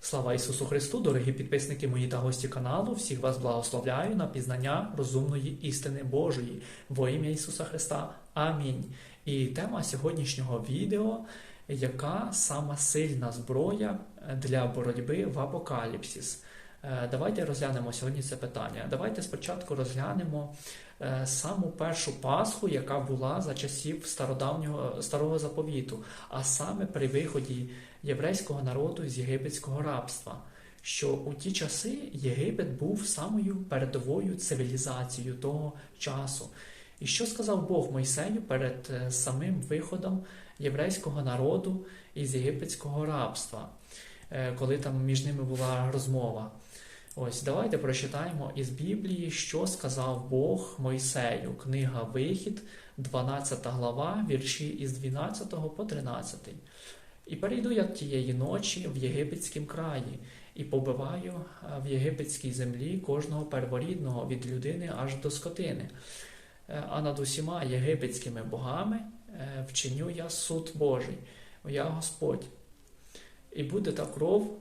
Слава Ісусу Христу, дорогі підписники мої та гості каналу. Всіх вас благословляю на пізнання розумної істини Божої во ім'я Ісуса Христа. Амінь. І тема сьогоднішнього відео, яка сама сильна зброя для боротьби в апокаліпсис. Е, Давайте розглянемо сьогодні це питання. Давайте спочатку розглянемо е, саму першу Пасху, яка була за часів стародавнього старого заповіту, а саме при виході єврейського народу з єгипетського рабства. Що у ті часи Єгипет був самою передовою цивілізацією того часу. І що сказав Бог Мойсею перед е, самим виходом єврейського народу із єгипетського рабства, коли там між ними була розмова? Ось давайте прочитаємо із Біблії, що сказав Бог Мойсею. Книга Вихід, 12 глава, вірші із 12 по 13. І перейду я тієї ночі в єгипетськім краї, і побиваю е, в єгипетській землі кожного перворідного від людини аж до скотини. Е, А над усіма єгипетськими богами е, вчиню я суд Божий, я Господь. І буде та кров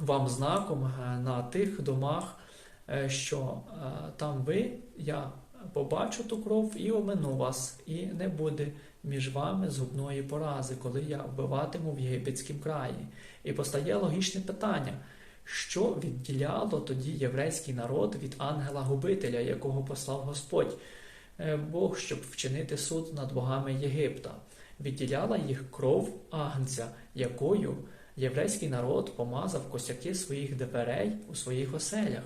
вам знаком е, на тих домах, е, що е, там ви, я побачу ту кров і омину вас, і не буде між вами згубної порази, коли я вбиватиму в єгипетськім краї. І постає логічне питання. Що відділяло тоді єврейський народ від ангела-губителя, якого послав Господь, Бог, щоб вчинити суд над богами Єгипта? Відділяла їх кров агнця, якою єврейський народ помазав косяки своїх дверей у своїх оселях.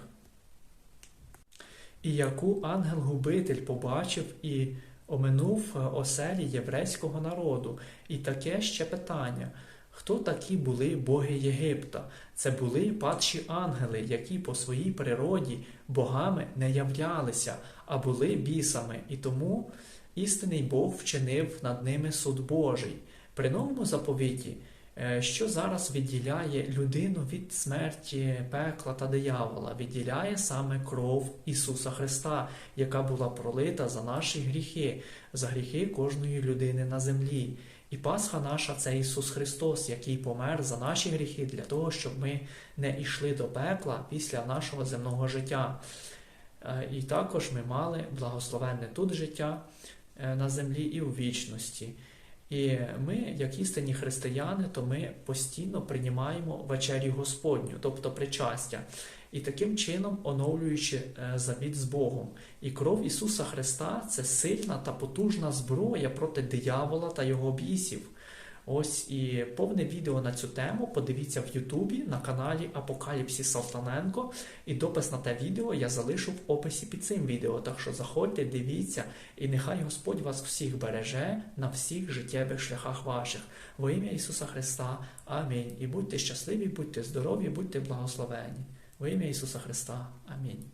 І яку ангел-губитель побачив і оминув е, оселі єврейського народу. І таке ще питання. Хто такі були боги Єгипта? Це були падші ангели, які по своїй природі богами не являлися, а були бісами, і тому істинний Бог вчинив над ними суд Божий. При новому заповіті, е, що зараз відділяє людину від смерті, пекла та диявола, відділяє саме кров Ісуса Христа, яка була пролита за наші гріхи, за гріхи кожної людини на землі. І Пасха наша це Ісус Христос, який помер за наші гріхи для того, щоб ми не йшли до пекла після нашого земного життя. Е, І також ми мали благословенне тут життя на землі і у вічності. І ми, як істинні християни, то ми постійно приймаємо вечерю Господню, тобто причастя, і таким чином оновлюючи е, завіт з Богом. І кров Ісуса Христа це сильна та потужна зброя проти диявола та його бісів. Ось і повне відео на цю тему подивіться в Ютубі на каналі Апокаліпсис Салтаненко. І допис на те відео я залишу в описі під цим відео. Так що заходьте, дивіться, і нехай Господь вас всіх береже на всіх життєвих шляхах ваших. Во ім'я Ісуса Христа. Амінь. І будьте щасливі, будьте здорові, будьте благословені. Во ім'я Ісуса Христа. Амінь.